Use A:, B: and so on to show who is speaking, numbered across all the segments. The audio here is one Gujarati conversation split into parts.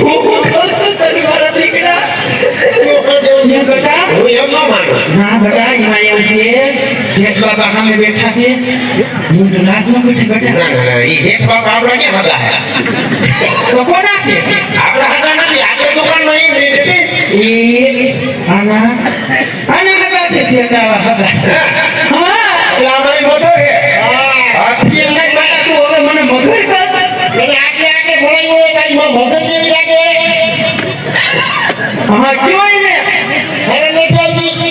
A: હું કહું બેઠા છે હું તો ન બેઠી બેટા
B: આપણા
A: છે
B: આપણા આપણે
A: આના આના હગા છે.
C: હોય તારી માં મગજ જેવી લાગે
A: હા. કયો ને
C: અરે નથી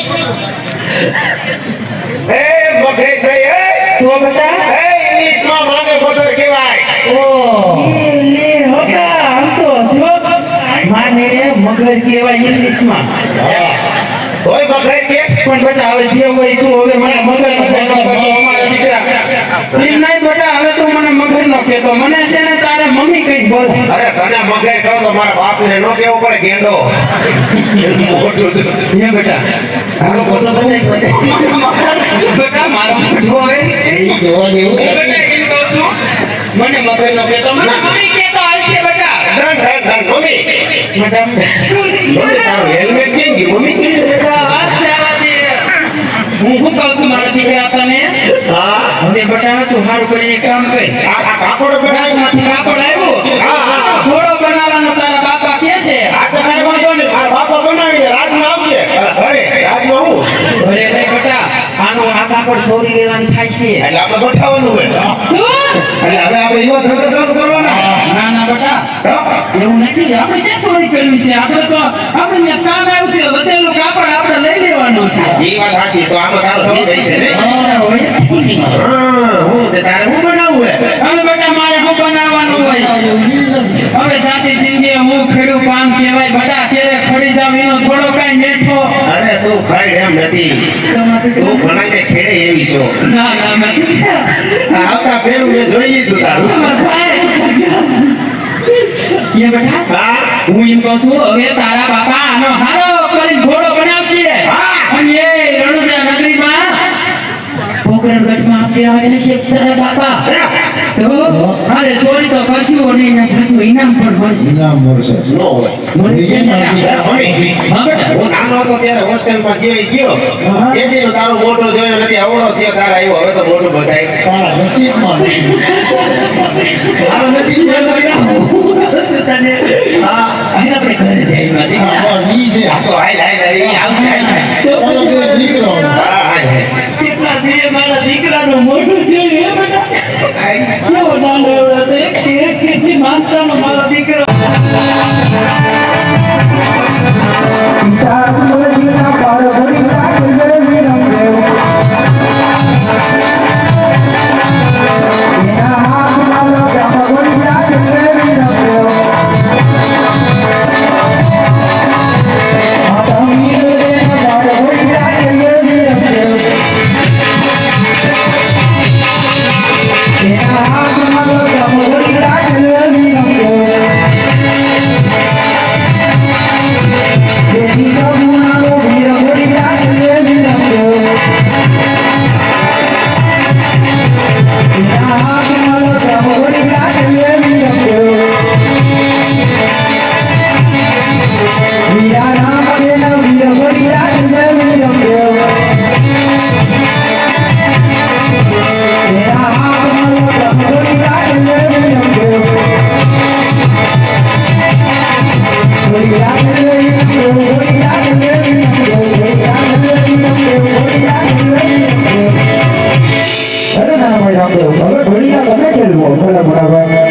B: એ મગજ એ
A: તો બેટા
B: એ ઇંગ્લિશમાં માને મધર કહેવાય
A: આમ તો જો માને મગર કહેવાય ઇંગ્લિશમાં
B: કોઈ મગર કેસ
A: પણ બેટા હવે જે હોય તું હવે મને મગર કરતો અમારા દીકરા. એમ નહીં બેટા હવે તું મગર નો કહેતો. મને છે ને તારે મમ્મી કઈ બોલ.
B: અરે તને મગર કહો તો મારા બાપને નો કેવો પડે ગેંડો.
A: એ બેટા. મારો પોસો બતાય બેટા મારો મોઢો હવે
C: એ જોવા જેવું
A: બેટા એમ કહું છું મને મગર નો કેતો મને મમ્મી કેતો હાલશે બેટા.
B: Done done done mummy.
A: Madam.
B: Mummy તારું હેલ્મેટ કેમ ગયું? મમ્મી
A: બેટા જવા દે હું શું કહું છું મારા દીકરા તને
B: હા.
A: હવે બટા તું હારું કરીને કામ કર.
B: આ કાપડ બનાવી.
A: માંથી કાપડ આવ્યું.
B: હા.
A: બનાવવાનો તારા બાપા કે છે?
B: આ તો કાંઈ વાંધો નહીં. મારા બાપા બનાવીને રાજમાં આવશે. હું?
A: ભાઈ બેટા આનું આ કાપડ ચોરી લેવાનું થાય છે.
B: એટલે આપણે ગોઠવવાનું હોય. એટલે હવે આપણે એવા ધંધા ચાલુ કરવાના.
A: ના ના બેટા? એવું નથી. આપણે ક્યાં ચોરી કરવી છે? આપણે તો આપણે કામ આવ્યું છે. વધેલું કાપડ આપણે લઈ લેવાનું છે
B: એ વાત સાચી તો આમાં તારો થઈ ગઈ છે ને
A: હા.
B: હા, હું તે તારે હું બનાવવું હે
A: હવે બેટા મારે શું બનાવવાનું હોય હવે જાતિ જિંદગી હું ખેડૂ પાન કહેવાય બધા ક્યારે ખડી જાવ એનો થોડો કાંઈ મેઠો
B: અરે તું ખાઈ એમ નથી તું ભણાઈને ખેડે એવી છો
A: ના ના નથી
B: આવતા પેલું મેં જોઈ લીધું તારું
A: એ બેટા
B: હું
A: એમ કહું છું હવે તારા બાપા આનો હારો કરીને ઘોડો બનાવશે
B: હા.
A: એ રણુજા નગરીમાં પોકરણગઢમાં આપી આવે છે શેખ તારા બાપા તો અરે ચોરી તો કરશું અને એના ભાગનું ઇનામ પણ મળશે
C: નામ મળશે
B: નો હોય
A: મળી જાય બેટા.
B: હે, મમ્મી
A: હા બેટા
B: હું નાનો હતો ત્યારે હોસ્ટેલમાં ગયો ગયો તારો મોટો જોયો નથી થયો તારા આવ્યો હવે તો મોટું બધાય
C: તારા નસીબમાં
A: હું.
B: હા
A: આપણે ઘરે જઈએ મારી.
C: હા, ઈ છે
B: આ તો હાલ હાલ હાલ આવશે હાલ હાલ.
A: તો
C: તારો
A: પછી
C: જે દીકરો.
A: કેટલા દિવસે મારા દીકરાનું મોઢું જોયું એ બેટા? કેવો નાનો એવડો એક એક કેટલી માનતાનો મારા દીકરો.
C: கோகுல